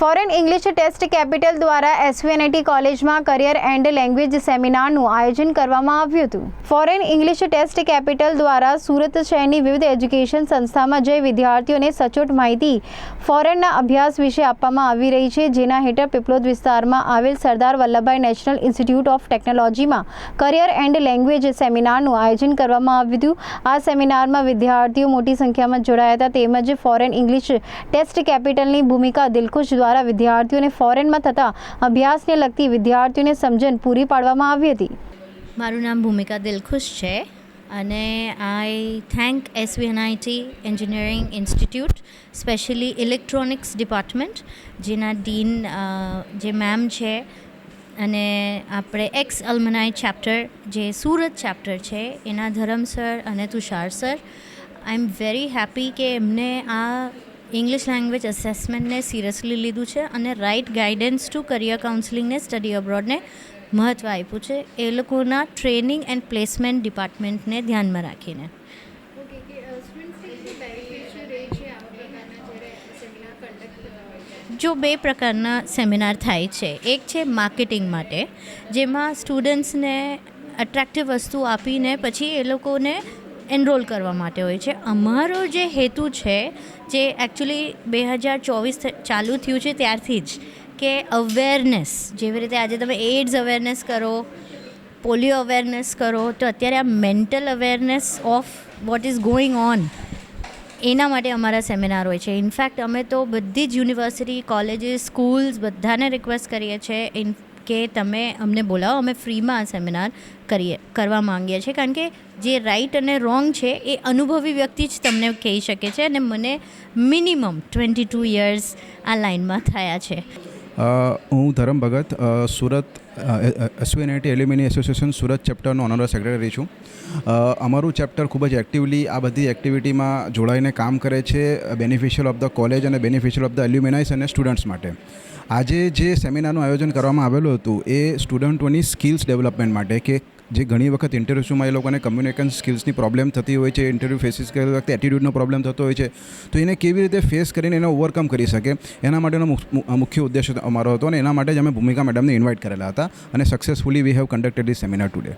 Foreign English test capital દ્વારા SVNIT કોલેજમાં career and language સેમિનારનું આયોજન કરવામાં આવ્યું હતું. ફોરેન ઇંગ્લિશ ટેસ્ટ કેપિટલ દ્વારા સુરત શહેરની વિવિધ એજ્યુકેશન સંસ્થામાં જઈ વિદ્યાર્થીઓને સચોટ માહિતી ફોરેનના અભ્યાસ વિશે આપવામાં આવી રહી છે, જેના હેઠળ પીપલોદ વિસ્તારમાં આવેલ Sardar Vallabhbhai national institute of ટેકનોલોજીમાં કરિયર એન્ડ લેંગ્વેજ સેમિનારનું આયોજન કરવામાં આવ્યું હતું. આ સેમિનારમાં વિદ્યાર્થીઓ મોટી સંખ્યામાં જોડાયા હતા, તેમજ ફોરેન ઇંગ્લિશ ટેસ્ટ કેપિટલની ભૂમિકા દિલખુશ દ્વારા વિદ્યાર્થીઓને ફોરેનમાં થતા અભ્યાસને લગતી વિદ્યાર્થીઓને સમજણ પૂરી પાડવામાં આવી હતી. મારું નામ ભૂમિકા દિલખુશ છે અને I thank SVNIT engineering institute specially electronics department જેના ડીન જે મેમ છે અને આપણે એક્સ અલ્મનાઈ ચેપ્ટર જે સુરત ચેપ્ટર છે, એના ધરમ સર અને Tushar sir I am very happy કે એમને આ ઇંગ્લિશ લેંગ્વેજ અસેસમેન્ટને સિરિયસલી લીધું છે અને રાઇટ ગાઈડન્સ ટુ કરિયર કાઉન્સલિંગને સ્ટડી અબ્રોડને મહત્ત્વ આપ્યું છે. એ લોકોના ટ્રેનિંગ એન્ડ પ્લેસમેન્ટ ડિપાર્ટમેન્ટને ધ્યાનમાં રાખીને. જો બે પ્રકારના સેમિનાર થાય છે. એક છે માર્કેટિંગ માટે જેમાં સ્ટુડન્ટ્સને અટ્રેક્ટિવ વસ્તુ આપીને પછી એ લોકોને એનરોલ કરવા માટે હોય છે. અમારો જે હેતુ છે, જે એકચ્યુઅલી બે હજાર ચોવીસ ચાલુ થયું છે ત્યારથી જ, કે અવેરનેસ જેવી રીતે આજે તમે એડ્સ અવેરનેસ કરો પોલિયો અવેરનેસ કરો, તો અત્યારે આ mental awareness of what is going on એના માટે અમારા સેમિનાર હોય છે. ઇનફેક્ટ અમે તો બધી જ યુનિવર્સિટી કોલેજીસ સ્કૂલ્સ બધાને રિક્વેસ્ટ કરીએ છીએ. કે તમે અમને બોલાવો, અમે ફ્રીમાં આ સેમિનાર કરીએ, કરવા માંગીએ છીએ. કારણ કે જે રાઈટ અને રોંગ છે, એ અનુભવી વ્યક્તિ જ તમને કહી શકે છે અને મને મિનિમમ ટ્વેન્ટી ટુ યર્સ આ લાઇનમાં થયા છે. હું Dharam Bhagat Surat SVNIT alumni association Surat ચેપ્ટરનો honorary secretary છું. અમારું ચેપ્ટર ખૂબ જ એક્ટિવલી આ બધી એક્ટિવિટીમાં જોડાઈને કામ કરે છે બેનિફિશિયલ ઓફ ધ કોલેજ અને બેનિફિશિયલ ઓફ ધ એલ્યુમિનાઇસ અને સ્ટુડન્ટ્સ માટે. આજે જે સેમિનારનું આયોજન કરવામાં આવેલું હતું, એ સ્ટુડન્ટોની સ્કિલ્સ ડેવલપમેન્ટ માટે કે જે ઘણી વખત ઇન્ટરવ્યૂમાં એ લોકોને કમ્યુનિકેશન સ્કિલ્સની પ્રોબ્લેમ થતી હોય છે ઇન્ટરવ્યૂ ફેસિસ કરતી વખતે એટીટ્યૂડનો પ્રોબ્લેમ થતો હોય છે, તો એને કેવી રીતે ફેસ કરીને એને ઓવરકમ કરી શકે? એના માટેનો મુખ્ય ઉદ્દેશ અમારો હતો અને એના માટે જ અમે ભૂમિકા મેડમને ઇન્વાઇટ કરેલા હતા અને successfully we have conducted the seminar today